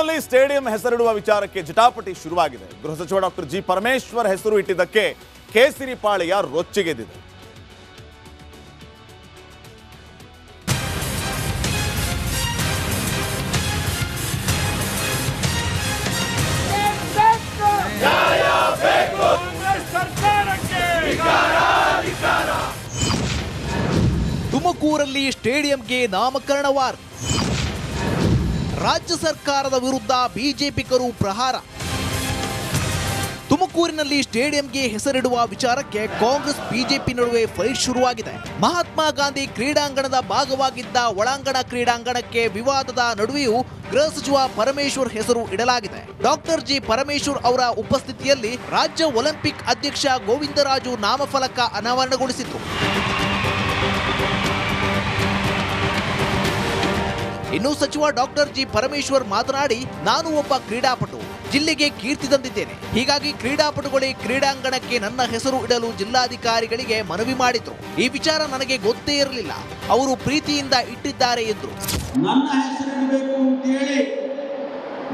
ತುಮಕೂರಿನಲ್ಲಿ ಸ್ಟೇಡಿಯಂ ಹೆಸರಿಡುವ ವಿಚಾರಕ್ಕೆ ಜಟಾಪಟಿ ಶುರುವಾಗಿದೆ. ಗೃಹ ಸಚಿವ ಡಾಕ್ಟರ್ ಜಿ ಪರಮೇಶ್ವರ್ ಹೆಸರು ಇಟ್ಟಿದ್ದಕ್ಕೆ ಕೇಸರಿ ಪಾಳೆಯ ತುಮಕೂರಲ್ಲಿ ಸ್ಟೇಡಿಯಂಗೆ ನಾಮಕರಣ ವಾರ್. ರಾಜ್ಯ ಸರ್ಕಾರದ ವಿರುದ್ಧ ಬಿಜೆಪಿಗರು ಪ್ರಹಾರ. ತುಮಕೂರಿನಲ್ಲಿ ಸ್ಟೇಡಿಯಂಗೆ ಹೆಸರಿಡುವ ವಿಚಾರಕ್ಕೆ ಕಾಂಗ್ರೆಸ್ ಬಿಜೆಪಿ ನಡುವೆ ಫೈಟ್ ಶುರುವಾಗಿದೆ. ಮಹಾತ್ಮ ಗಾಂಧಿ ಕ್ರೀಡಾಂಗಣದ ಭಾಗವಾಗಿದ್ದ ಒಳಾಂಗಣ ಕ್ರೀಡಾಂಗಣಕ್ಕೆ ವಿವಾದದ ನಡುವೆಯೂ ಗೃಹ ಸಚಿವ ಪರಮೇಶ್ವರ್ ಹೆಸರು ಇಡಲಾಗಿದೆ. ಡಾಕ್ಟರ್ ಜಿ ಪರಮೇಶ್ವರ್ ಅವರ ಉಪಸ್ಥಿತಿಯಲ್ಲಿ ರಾಜ್ಯ ಒಲಿಂಪಿಕ್ ಅಧ್ಯಕ್ಷ ಗೋವಿಂದರಾಜು ನಾಮಫಲಕ ಅನಾವರಣಗೊಳಿಸಿದ್ರು ಇನ್ನು ಸಚಿವ ಡಾಕ್ಟರ್ ಜಿ ಪರಮೇಶ್ವರ್ ಮಾತನಾಡಿ, ನಾನು ಒಬ್ಬ ಕ್ರೀಡಾಪಟು, ಜಿಲ್ಲೆಗೆ ಕೀರ್ತಿ ತಂದಿದ್ದೇನೆ. ಹೀಗಾಗಿ ಕ್ರೀಡಾಪಟುಗಳೇ ಕ್ರೀಡಾಂಗಣಕ್ಕೆ ನನ್ನ ಹೆಸರು ಇಡಲು ಜಿಲ್ಲಾಧಿಕಾರಿಗಳಿಗೆ ಮನವಿ ಮಾಡಿದ್ರು. ಈ ವಿಚಾರ ನನಗೆ ಗೊತ್ತೇ ಇರಲಿಲ್ಲ. ಅವರು ಪ್ರೀತಿಯಿಂದ ಇಟ್ಟಿದ್ದಾರೆ ಎಂದರು. ನನ್ನ ಹೆಸರಿಡಬೇಕು ಅಂತೇಳಿ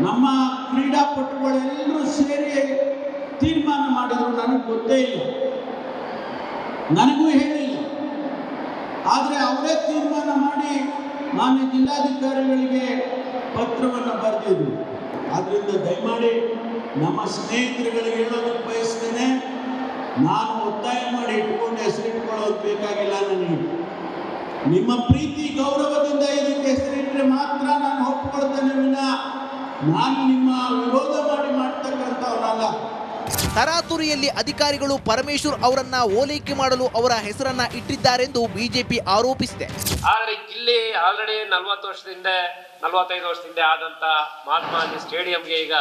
ನಮ್ಮ ಕ್ರೀಡಾಪಟುಗಳೆಲ್ಲರೂ ಸೇರಿ ತೀರ್ಮಾನ ಮಾಡಿದ್ರು, ನನಗೆ ಗೊತ್ತೇ ಇಲ್ಲ. ನನಗೂ ಹೇಳಿಲ್ಲ. ಆದರೆ ಅವರೇ ತೀರ್ಮಾನ ಮಾನ್ಯ ಜಿಲ್ಲಾಧಿಕಾರಿಗಳಿಗೆ ಪತ್ರವನ್ನು ಬರೆದಿದ್ದು ಆದ್ದರಿಂದ ದಯಮಾಡಿ ನಮ್ಮ ಸ್ನೇಹಿತರುಗಳಿಗೆ ಹೇಳೋದಕ್ಕೆ ಬಯಸ್ತೇನೆ. ನಾನು ಒತ್ತಾಯ ಮಾಡಿ ಇಟ್ಕೊಂಡು ಹೆಸರಿಟ್ಕೊಳ್ಳೋದು ಬೇಕಾಗಿಲ್ಲ ನನಗೆ ನಿಮ್ಮ ಪ್ರೀತಿ, ಗೌರವದಿಂದ ಇದಕ್ಕೆ ಹೆಸರಿಟ್ಟರೆ ಮಾತ್ರ ನಾನು ಒಪ್ಕೊಳ್ತೇನೆ ವಿನ. ನಾನು ನಿಮ್ಮ ವಿರೋಧ ಮಾಡಿ ತರಾತುರಿಯಲ್ಲಿ ಅಧಿಕಾರಿಗಳು ಪರಮೇಶ್ವರ್ ಅವರನ್ನ ಓಲೈಕೆ ಮಾಡಲು ಅವರ ಹೆಸರನ್ನ ಇಟ್ಟಿದ್ದಾರೆಂದು ಬಿಜೆಪಿ ಆರೋಪಿಸಿದೆ. ಆದರೆ ಇಲ್ಲಿ ಆಲ್ರೆಡಿ ನಲ್ವತ್ತು ವರ್ಷದಿಂದ, ನಲ್ವತ್ತೈದು ವರ್ಷದಿಂದ ಆದಂತ ಮಹಾತ್ಮ ಗಾಂಧಿ ಸ್ಟೇಡಿಯಂಗೆ ಈಗ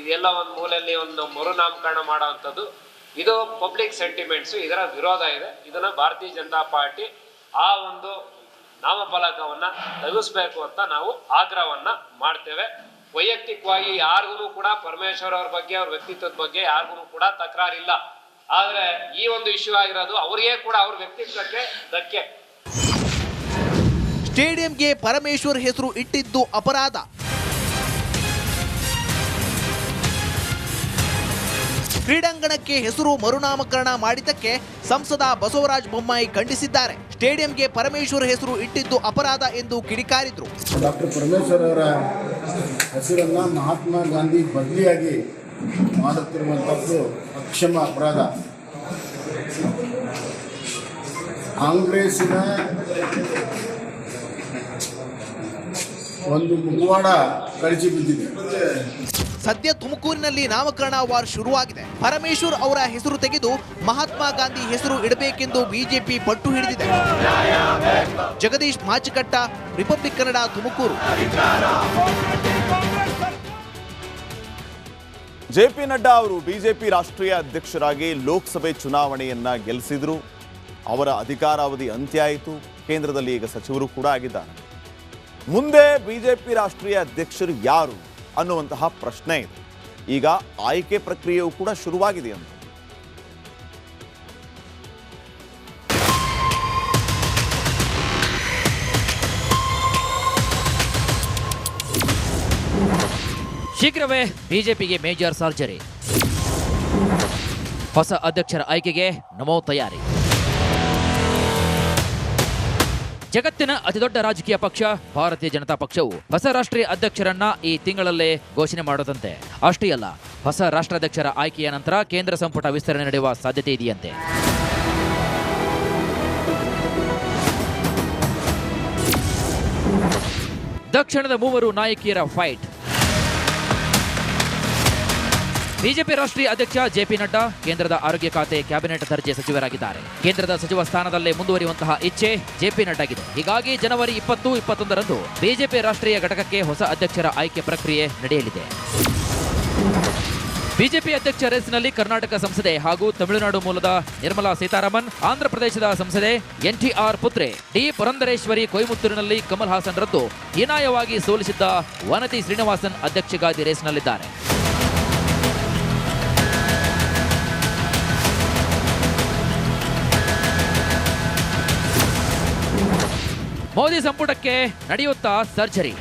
ಇದೆಲ್ಲ ಒಂದು ಮೂಲೆಯಲ್ಲಿ ಒಂದು ಮರುನಾಮಕರಣ ಮಾಡುವಂಥದ್ದು. ಇದು ಪಬ್ಲಿಕ್ ಸೆಂಟಿಮೆಂಟ್ಸ್, ಇದರ ವಿರೋಧ ಇದೆ. ಇದನ್ನ ಭಾರತೀಯ ಜನತಾ ಪಾರ್ಟಿ ಆ ಒಂದು ನಾಮಫಲಕವನ್ನ ತಗಿಸ್ಬೇಕು ಅಂತ ನಾವು ಆಗ್ರಹವನ್ನ ಮಾಡ್ತೇವೆ. ವೈಯಕ್ತಿಕವಾಗಿ ಯಾರಿಗೂ ಕೂಡ ಪರಮೇಶ್ವರ್ ಅವ್ರ ಬಗ್ಗೆ ಅವ್ರ ವ್ಯಕ್ತಿತ್ವದ ಬಗ್ಗೆ ಯಾರಿಗೂ ಕೂಡ ತಕರಾರಿಲ್ಲ. ಆದ್ರೆ ಈ ಒಂದು ಇಶ್ಯೂ ಆಗಿರೋದು ಅವರಿಗೆ ಕೂಡ ಅವ್ರ ವ್ಯಕ್ತಿತ್ವಕ್ಕೆ ಧಕ್ಕೆ. ಸ್ಟೇಡಿಯಂಗೆ ಪರಮೇಶ್ವರ್ ಹೆಸರು ಇಟ್ಟಿದ್ದು ಅಪರಾಧ. ಕ್ರೀಡಾಂಗಣಕ್ಕೆ ಹೆಸರು ಮರುನಾಮಕರಣ ಮಾಡಿದ್ದಕ್ಕೆ ಸಂಸದ ಬಸವರಾಜ ಬೊಮ್ಮಾಯಿ ಖಂಡಿಸಿದ್ದಾರೆ. ಸ್ಟೇಡಿಯಂಗೆ ಪರಮೇಶ್ವರ್ ಹೆಸರು ಇಟ್ಟಿದ್ದು ಅಪರಾಧ ಎಂದು ಕಿಡಿಕಾರಿದ್ರು. ಡಾಕ್ಟರ್ ಪರಮೇಶ್ವರ್ ಅವರ ಹೆಸರನ್ನು ಮಹಾತ್ಮ ಗಾಂಧಿ ಬದಲಿಯಾಗಿ ಮಾಡುತ್ತಿರುವಂಥದ್ದು ಅಕ್ಷಮ ಅಪರಾಧ. ಕಾಂಗ್ರೆಸ್ಸಿನ ಒಂದು ಮುಖವಾಡ ಕಳಚಿ ಬಿದ್ದಿದೆ. ಸದ್ಯ ತುಮಕೂರಿನಲ್ಲಿ ನಾಮಕರಣ ವಾರ್ ಶುರುವಾಗಿದೆ. ಪರಮೇಶ್ವರ್ ಅವರ ಹೆಸರು ತೆಗೆದು ಮಹಾತ್ಮ ಗಾಂಧಿ ಹೆಸರು ಇಡಬೇಕೆಂದು ಬಿಜೆಪಿ ಪಟ್ಟು ಹಿಡಿದಿದೆ. Jagadish Machikatta, Republic Kannada, Tumakuru. J P Nadda ಅವರು ಬಿಜೆಪಿ ರಾಷ್ಟ್ರೀಯ ಅಧ್ಯಕ್ಷರಾಗಿ ಲೋಕಸಭೆ ಚುನಾವಣೆಯನ್ನ ಗೆಲ್ಲಿಸಿದ್ರು ಅವರ ಅಧಿಕಾರಾವಧಿ ಅಂತ್ಯ ಆಯಿತು ಕೇಂದ್ರದಲ್ಲಿ ಈಗ ಸಚಿವರು ಕೂಡ ಆಗಿದ್ದಾರೆ. ಮುಂದೆ ಬಿಜೆಪಿ ರಾಷ್ಟ್ರೀಯ ಅಧ್ಯಕ್ಷರು ಯಾರು? ಅನ್ನುವಂತಹ ಪ್ರಶ್ನೆ ಇದೆ. ಈಗ ಆಯ್ಕೆ ಪ್ರಕ್ರಿಯೆಯೂ ಕೂಡ ಶುರುವಾಗಿದೆ ಅಂತ. ಶೀಘ್ರವೇ ಬಿಜೆಪಿಗೆ ಮೇಜರ್ ಸರ್ಜರಿ. ಹೊಸ ಅಧ್ಯಕ್ಷರ ಆಯ್ಕೆಗೆ ನಮೋ ತಯಾರಿ. ಜಗತ್ತಿನ ಅತಿದೊಡ್ಡ ರಾಜಕೀಯ ಪಕ್ಷ, ಭಾರತೀಯ ಜನತಾ ಪಕ್ಷವು ಹೊಸ ರಾಷ್ಟ್ರೀಯ ಅಧ್ಯಕ್ಷರನ್ನ ಈ ತಿಂಗಳಲ್ಲೇ ಘೋಷಣೆ ಮಾಡೋದಂತೆ. ಅಷ್ಟೇ ಅಲ್ಲ, ಹೊಸ ರಾಷ್ಟ್ರಾಧ್ಯಕ್ಷರ ಆಯ್ಕೆಯ ನಂತರ ಕೇಂದ್ರ ಸಂಪುಟ ವಿಸ್ತರಣೆ ನಡೆಯುವ ಸಾಧ್ಯತೆ ಇದೆಯಂತೆ. ದಕ್ಷಿಣದ ಮೂವರು ನಾಯಕಿಯರ ಫೈಟ್ ಬಿಜೆಪಿ ರಾಷ್ಟ್ರೀಯ ಅಧ್ಯಕ್ಷ ಜೆಪಿ ನಡ್ಡಾ ಕೇಂದ್ರದ ಆರೋಗ್ಯ ಖಾತೆ ಕ್ಯಾಬಿನೆಟ್ ದರ್ಜೆ ಸಚಿವರಾಗಿದ್ದಾರೆ. ಕೇಂದ್ರದ ಸಚಿವ ಸ್ಥಾನದಲ್ಲೇ ಮುಂದುವರಿಯುವಂತಹ ಇಚ್ಛೆ ಜೆಪಿ ನಡ್ಡಾಗಿದೆ. ಹೀಗಾಗಿ ಜನವರಿ ಇಪ್ಪತ್ತು, ಇಪ್ಪತ್ತೊಂದರಂದು ಬಿಜೆಪಿ ರಾಷ್ಟ್ರೀಯ ಘಟಕಕ್ಕೆ ಹೊಸ ಅಧ್ಯಕ್ಷರ ಆಯ್ಕೆ ಪ್ರಕ್ರಿಯೆ ನಡೆಯಲಿದೆ. ಬಿಜೆಪಿ ಅಧ್ಯಕ್ಷ ರೇಸ್ನಲ್ಲಿ ಕರ್ನಾಟಕ ಸಂಸದೆ ಹಾಗೂ ತಮಿಳುನಾಡು ಮೂಲದ ನಿರ್ಮಲಾ ಸೀತಾರಾಮನ್ ಆಂಧ್ರಪ್ರದೇಶದ ಸಂಸದೆ ಎನ್ಟಿಆರ್ ಪುತ್ರೆ ಡಿ ಪುರಂದರೇಶ್ವರಿ ಕೊಯಮುತ್ತೂರಿನಲ್ಲಿ ಕಮಲ್ ಹಾಸನ್ ರದ್ದು ಹೀನಾಯವಾಗಿ ಸೋಲಿಸಿದ್ದ ವನತಿ ಶ್ರೀನಿವಾಸನ್ ಅಧ್ಯಕ್ಷಗಾದಿ ರೇಸ್ನಲ್ಲಿದ್ದಾರೆ. ಮೋದಿ ಸಂಪುಟಕ್ಕೆ ನಡೆಯುತ್ತಾ ಸರ್ಜರಿ.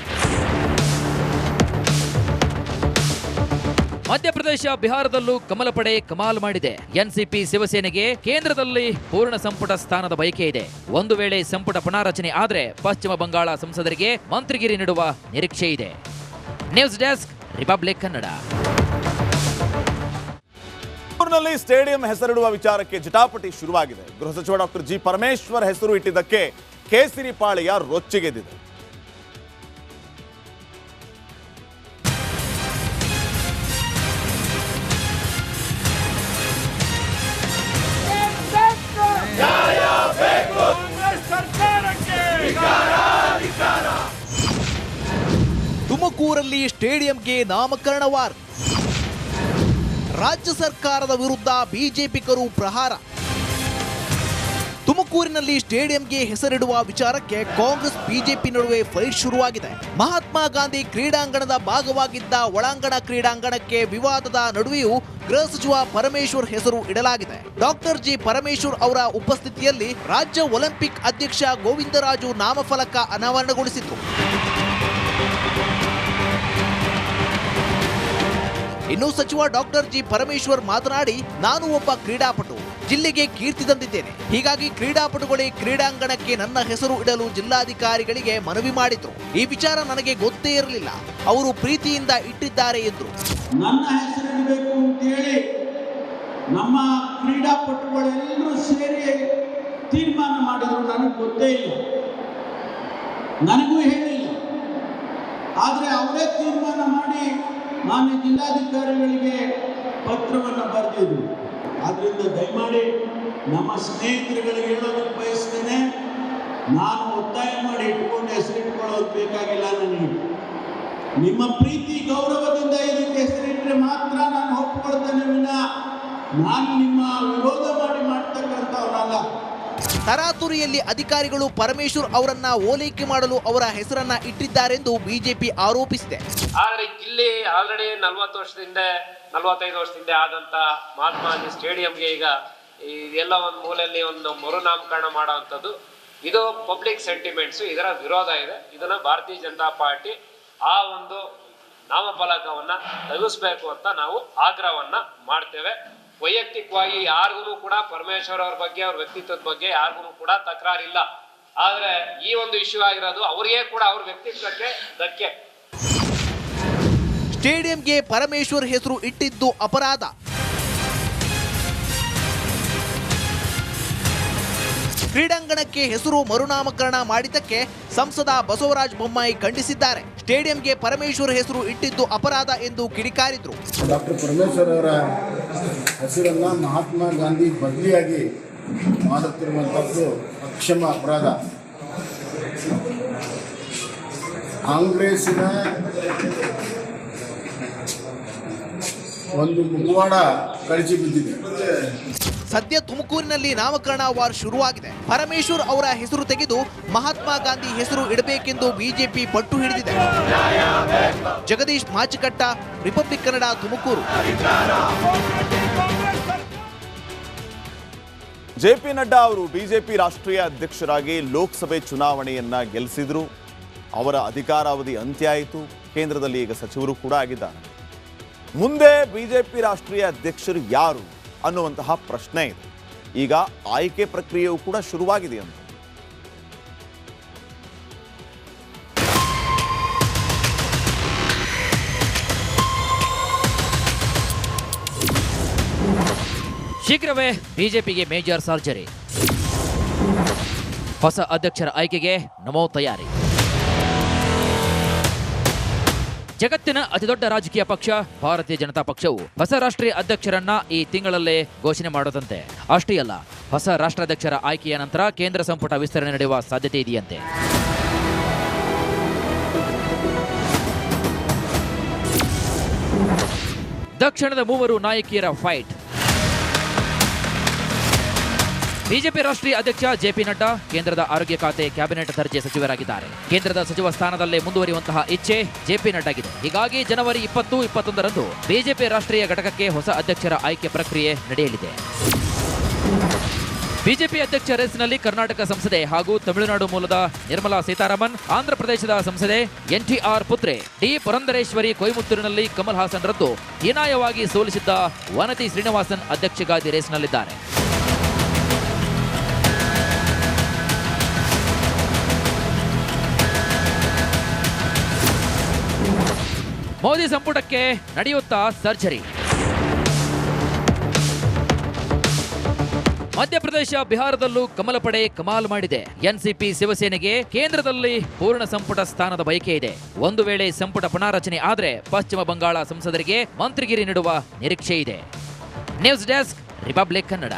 ಮಧ್ಯಪ್ರದೇಶ, ಬಿಹಾರದಲ್ಲೂ ಕಮಲ ಪಡೆ ಕಮಾಲ್ ಮಾಡಿದೆ. ಎನ್ಸಿಪಿ ಶಿವಸೇನೆಗೆ ಕೇಂದ್ರದಲ್ಲಿ ಪೂರ್ಣ ಸಂಪುಟ ಸ್ಥಾನದ ಬಯಕೆ ಇದೆ. ಒಂದು ವೇಳೆ ಸಂಪುಟ ಪುನಾರಚನೆ ಆದರೆ ಪಶ್ಚಿಮ ಬಂಗಾಳ ಸಂಸದರಿಗೆ ಮಂತ್ರಿಗಿರಿ ನೀಡುವ ನಿರೀಕ್ಷೆ ಇದೆ. News desk, Republic Kannada. ನಲ್ಲಿ ಸ್ಟೇಡಿಯಂ ಹೆಸರಿಡುವ ವಿಚಾರಕ್ಕೆ ಜಟಾಪಟಿ ಶುರುವಾಗಿದೆ. ಗೃಹ ಸಚಿವ ಡಾಕ್ಟರ್ ಜಿ ಪರಮೇಶ್ವರ್ ಹೆಸರು ಇಟ್ಟಿದ್ದಕ್ಕೆ ಕೇಸರಿ ಪಾಳೆಯ ರೊಚ್ಚಿಗೆದ್ದಿದೆ. ತುಮಕೂರಲ್ಲಿ ಸ್ಟೇಡಿಯಂಗೆ ನಾಮಕರಣ ವಾರ್. ರಾಜ್ಯ ಸರ್ಕಾರದ ವಿರುದ್ಧ ಬಿಜೆಪಿಗರು ಪ್ರಹಾರ. ತುಮಕೂರಿನಲ್ಲಿ ಸ್ಟೇಡಿಯಂಗೆ ಹೆಸರಿಡುವ ವಿಚಾರಕ್ಕೆ ಕಾಂಗ್ರೆಸ್, ಬಿಜೆಪಿ ನಡುವೆ ಫೈಟ್ ಶುರುವಾಗಿದೆ. ಮಹಾತ್ಮ ಗಾಂಧಿ ಕ್ರೀಡಾಂಗಣದ ಭಾಗವಾಗಿದ್ದ ಒಳಾಂಗಣ ಕ್ರೀಡಾಂಗಣಕ್ಕೆ ವಿವಾದದ ನಡುವೆಯೂ ಗೃಹ ಸಚಿವ ಪರಮೇಶ್ವರ್ ಹೆಸರು ಇಡಲಾಗಿದೆ. ಡಾಕ್ಟರ್ ಜಿ ಪರಮೇಶ್ವರ್ ಅವರ ಉಪಸ್ಥಿತಿಯಲ್ಲಿ ರಾಜ್ಯ ಒಲಿಂಪಿಕ್ ಅಧ್ಯಕ್ಷ ಗೋವಿಂದರಾಜು ನಾಮಫಲಕ ಅನಾವರಣಗೊಳಿಸಿತು ಇನ್ನು ಸಚಿವ ಡಾಕ್ಟರ್ ಜಿ ಪರಮೇಶ್ವರ್ ಮಾತನಾಡಿ, ನಾನು ಒಬ್ಬ ಕ್ರೀಡಾಪಟು. ಜಿಲ್ಲೆಗೆ ಕೀರ್ತಿ ತಂದಿದ್ದೇನೆ. ಹೀಗಾಗಿ ಕ್ರೀಡಾಪಟುಗಳೇ ಕ್ರೀಡಾಂಗಣಕ್ಕೆ ನನ್ನ ಹೆಸರು ಇಡಲು ಜಿಲ್ಲಾಧಿಕಾರಿಗಳಿಗೆ ಮನವಿ ಮಾಡಿದ್ರು. ಈ ವಿಚಾರ ನನಗೆ ಗೊತ್ತೇ ಇರಲಿಲ್ಲ. ಅವರು ಪ್ರೀತಿಯಿಂದ ಇಟ್ಟಿದ್ದಾರೆ ಎಂದರು ನನ್ನ ಹೆಸರಿಡಬೇಕು ಅಂತೇಳಿ ನಮ್ಮ ಕ್ರೀಡಾಪಟುಗಳೆಲ್ಲರೂ ಸೇರಿ ತೀರ್ಮಾನ ಮಾಡಿದ್ರು. ನನಗೆ ಗೊತ್ತೇ ಇಲ್ಲ. ನನಗೂ ಹೇಳಿಲ್ಲ. ಆದರೆ ಅವರೇ ತೀರ್ಮಾನ ಮಾಡಿ ಮಾನ್ಯ ಜಿಲ್ಲಾಧಿಕಾರಿಗಳಿಗೆ ಪತ್ರವನ್ನು ಬರೆದಿದ್ರು ಆದ್ದರಿಂದ ದಯಮಾಡಿ ನಮ್ಮ ಸ್ನೇಹಿತರುಗಳಿಗೆ ಹೇಳೋದಕ್ಕೆ ಬಯಸ್ತೇನೆ, ನಾನು ಒತ್ತಾಯ ಮಾಡಿ ಇಟ್ಕೊಂಡು ಹೆಸರಿಟ್ಕೊಳ್ಳೋದು ಬೇಕಾಗಿಲ್ಲ ನನಗೆ ನಿಮ್ಮ ಪ್ರೀತಿ, ಗೌರವದಿಂದ ಇದಕ್ಕೆ ಹೆಸರಿಟ್ಟರೆ ಮಾತ್ರ ನಾನು ಒಪ್ಪಿಕೊಳ್ತೇನೆ ವಿನ. ನಾನು ನಿಮ್ಮ ವಿರೋಧ ಮಾಡಿ ತರಾತುರಿಯಲ್ಲಿ ಅಧಿಕಾರಿಗಳು ಪರಮೇಶ್ವರ್ ಅವರನ್ನ ಓಲೈಕೆ ಮಾಡಲು ಅವರ ಹೆಸರನ್ನ ಇಟ್ಟಿದ್ದಾರೆಂದು ಬಿಜೆಪಿ ಆರೋಪಿಸಿದೆ. ಆದರೆ ಇಲ್ಲಿ ಆಲ್ರೆಡಿ ನಲ್ವತ್ತು ವರ್ಷದಿಂದ, ನಲ್ವತ್ತೈದು ವರ್ಷದಿಂದ ಆದಂತ ಮಹಾತ್ಮ ಗಾಂಧಿ ಸ್ಟೇಡಿಯಂಗೆ ಈಗ ಇದೆಲ್ಲ ಒಂದು ಮೂಲೆಯಲ್ಲಿ ಒಂದು ಮರುನಾಮಕರಣ ಮಾಡುವಂಥದ್ದು. ಇದು ಪಬ್ಲಿಕ್ ಸೆಂಟಿಮೆಂಟ್ಸ್ ಇದರ ವಿರೋಧ ಇದೆ. ಇದನ್ನ ಭಾರತೀಯ ಜನತಾ ಪಾರ್ಟಿ ಆ ಒಂದು ನಾಮಫಲಕವನ್ನ ತಗಿಸ್ಬೇಕು ಅಂತ ನಾವು ಆಗ್ರಹವನ್ನ ಮಾಡ್ತೇವೆ. ವೈಯಕ್ತಿಕವಾಗಿ ಯಾರಿಗೂ ಕೂಡ ಪರಮೇಶ್ವರ್ ಅವ್ರ ಬಗ್ಗೆ, ಅವ್ರ ವ್ಯಕ್ತಿತ್ವದ ಬಗ್ಗೆ ಯಾರಿಗೂ ಕೂಡ ತಕರಾರಿಲ್ಲ. ಆದ್ರೆ ಈ ಒಂದು ಇಶ್ಯೂ ಆಗಿರೋದು ಅವರಿಗೆ ಕೂಡ ಅವ್ರ ವ್ಯಕ್ತಿತ್ವಕ್ಕೆ ಧಕ್ಕೆ. ಸ್ಟೇಡಿಯಂಗೆ ಪರಮೇಶ್ವರ್ ಹೆಸರು ಇಟ್ಟಿದ್ದು ಅಪರಾಧ. ಕ್ರೀಡಾಂಗಣಕ್ಕೆ ಹೆಸರು ಮರುನಾಮಕರಣ ಮಾಡಿದ್ದಕ್ಕೆ ಸಂಸದ ಬಸವರಾಜ ಬೊಮ್ಮಾಯಿ ಖಂಡಿಸಿದ್ದಾರೆ. ಸ್ಟೇಡಿಯಂಗೆ ಪರಮೇಶ್ವರ್ ಹೆಸರು ಇಟ್ಟಿದ್ದು ಅಪರಾಧ ಎಂದು ಕಿಡಿಕಾರಿದ್ರು. ಡಾಕ್ಟರ್ ಪರಮೇಶ್ವರ್ ಅವರ ಹೆಸರನ್ನ ಮಹಾತ್ಮ ಗಾಂಧಿ ಬದಲಿಯಾಗಿ ಮಾಡುತ್ತಿರುವಂಥದ್ದು ಅಕ್ಷಮ ಅಪರಾಧ. ಕಾಂಗ್ರೆಸ್ಸಿನ ಒಂದು ಮುಖವಾಡ ಕಳಚಿ ಬಿದ್ದಿದೆ. ಸದ್ಯ ತುಮಕೂರಿನಲ್ಲಿ ನಾಮಕರಣ ವಾರ್ ಶುರುವಾಗಿದೆ. ಪರಮೇಶ್ವರ್ ಅವರ ಹೆಸರು ತೆಗೆದು ಮಹಾತ್ಮ ಗಾಂಧಿ ಹೆಸರು ಇಡಬೇಕೆಂದು ಬಿಜೆಪಿ ಪಟ್ಟು ಹಿಡಿದಿದೆ. Jagadish Machikatta Republic Kannada Tumakuru. J P Nadda ಅವರು ಬಿಜೆಪಿ ರಾಷ್ಟ್ರೀಯ ಅಧ್ಯಕ್ಷರಾಗಿ ಲೋಕಸಭೆ ಚುನಾವಣೆಯನ್ನ ಗೆಲ್ಲಿಸಿದ್ರು ಅವರ ಅಧಿಕಾರಾವಧಿ ಅಂತ್ಯ ಆಯಿತು. ಕೇಂದ್ರದಲ್ಲಿ ಈಗ ಸಚಿವರು ಕೂಡ ಆಗಿದ್ದಾರೆ. ಮುಂದೆ ಬಿಜೆಪಿ ರಾಷ್ಟ್ರೀಯ ಅಧ್ಯಕ್ಷರು ಯಾರು ಅನ್ನುವಂತಹ ಪ್ರಶ್ನೆ ಇದೆ. ಈಗ ಆಯ್ಕೆ ಪ್ರಕ್ರಿಯೆಯೂ ಕೂಡ ಶುರುವಾಗಿದೆ ಅಂತ. ಶೀಘ್ರವೇ ಬಿಜೆಪಿಗೆ ಮೇಜರ್ ಸರ್ಜರಿ. ಹೊಸ ಅಧ್ಯಕ್ಷರ ಆಯ್ಕೆಗೆ ನಮೋ ತಯಾರಿ. ಜಗತ್ತಿನ ಅತಿದೊಡ್ಡ ರಾಜಕೀಯ ಪಕ್ಷ ಭಾರತೀಯ ಜನತಾ ಪಕ್ಷವು ಹೊಸ ರಾಷ್ಟ್ರೀಯ ಅಧ್ಯಕ್ಷರನ್ನ ಈ ತಿಂಗಳಲ್ಲೇ ಘೋಷಣೆ ಮಾಡೋದಂತೆ. ಅಷ್ಟೇ ಅಲ್ಲ, ಹೊಸ ರಾಷ್ಟ್ರಾಧ್ಯಕ್ಷರ ಆಯ್ಕೆಯ ನಂತರ ಕೇಂದ್ರ ಸಂಪುಟ ವಿಸ್ತರಣೆ ನಡೆಯುವ ಸಾಧ್ಯತೆ ಇದೆಯಂತೆ. ದಕ್ಷಿಣದ ಮೂವರು ನಾಯಕಿಯರ ಫೈಟ್. ಬಿಜೆಪಿ ರಾಷ್ಟ್ರೀಯ ಅಧ್ಯಕ್ಷ ಜೆಪಿ ನಡ್ಡಾ ಕೇಂದ್ರದ ಆರೋಗ್ಯ ಖಾತೆ ಕ್ಯಾಬಿನೆಟ್ ದರ್ಜೆ ಸಚಿವರಾಗಿದ್ದಾರೆ. ಕೇಂದ್ರದ ಸಚಿವ ಸ್ಥಾನದಲ್ಲೇ ಮುಂದುವರಿಯುವಂತಹ ಇಚ್ಛೆ ಜೆಪಿ ನಡ್ಡಾಗಿದೆ. ಹೀಗಾಗಿ ಜನವರಿ ಇಪ್ಪತ್ತು, ಇಪ್ಪತ್ತೊಂದರಂದು ಬಿಜೆಪಿ ರಾಷ್ಟ್ರೀಯ ಘಟಕಕ್ಕೆ ಹೊಸ ಅಧ್ಯಕ್ಷರ ಆಯ್ಕೆ ಪ್ರಕ್ರಿಯೆ ನಡೆಯಲಿದೆ. ಬಿಜೆಪಿ ಅಧ್ಯಕ್ಷ ರೇಸ್ನಲ್ಲಿ ಕರ್ನಾಟಕ ಸಂಸದೆ ಹಾಗೂ ತಮಿಳುನಾಡು ಮೂಲದ ನಿರ್ಮಲಾ ಸೀತಾರಾಮನ್ ಆಂಧ್ರಪ್ರದೇಶದ ಸಂಸದೆ ಎನ್ಟಿಆರ್ ಪುತ್ರೆ ಡಿ ಪುರಂದರೇಶ್ವರಿ ಕೊಯಮುತ್ತೂರಿನಲ್ಲಿ ಕಮಲ್ ಹಾಸನ್ ರದ್ದು. ಹೀನಾಯವಾಗಿ ಸೋಲಿಸಿದ್ದ ವನತಿ ಶ್ರೀನಿವಾಸನ್ ಅಧ್ಯಕ್ಷಗಾದಿ ರೇಸ್ನಲ್ಲಿದ್ದಾರೆ. ಮೋದಿ ಸಂಪುಟಕ್ಕೆ ನಡೆಯುತ್ತಾ ಸರ್ಜರಿ. ಮಧ್ಯಪ್ರದೇಶ ಬಿಹಾರದಲ್ಲೂ ಕಮಲ ಪಡೆ ಕಮಾಲ್ ಮಾಡಿದೆ. ಎನ್ಸಿಪಿ ಶಿವಸೇನೆಗೆ ಕೇಂದ್ರದಲ್ಲಿ ಪೂರ್ಣ ಸಂಪುಟ ಸ್ಥಾನದ ಬಯಕೆ ಇದೆ. ಒಂದು ವೇಳೆ ಸಂಪುಟ ಪುನಾರಚನೆ ಆದರೆ ಪಶ್ಚಿಮ ಬಂಗಾಳ ಸಂಸದರಿಗೆ ಮಂತ್ರಿಗಿರಿ ನೀಡುವ ನಿರೀಕ್ಷೆ ಇದೆ. News desk, Republic Kannada.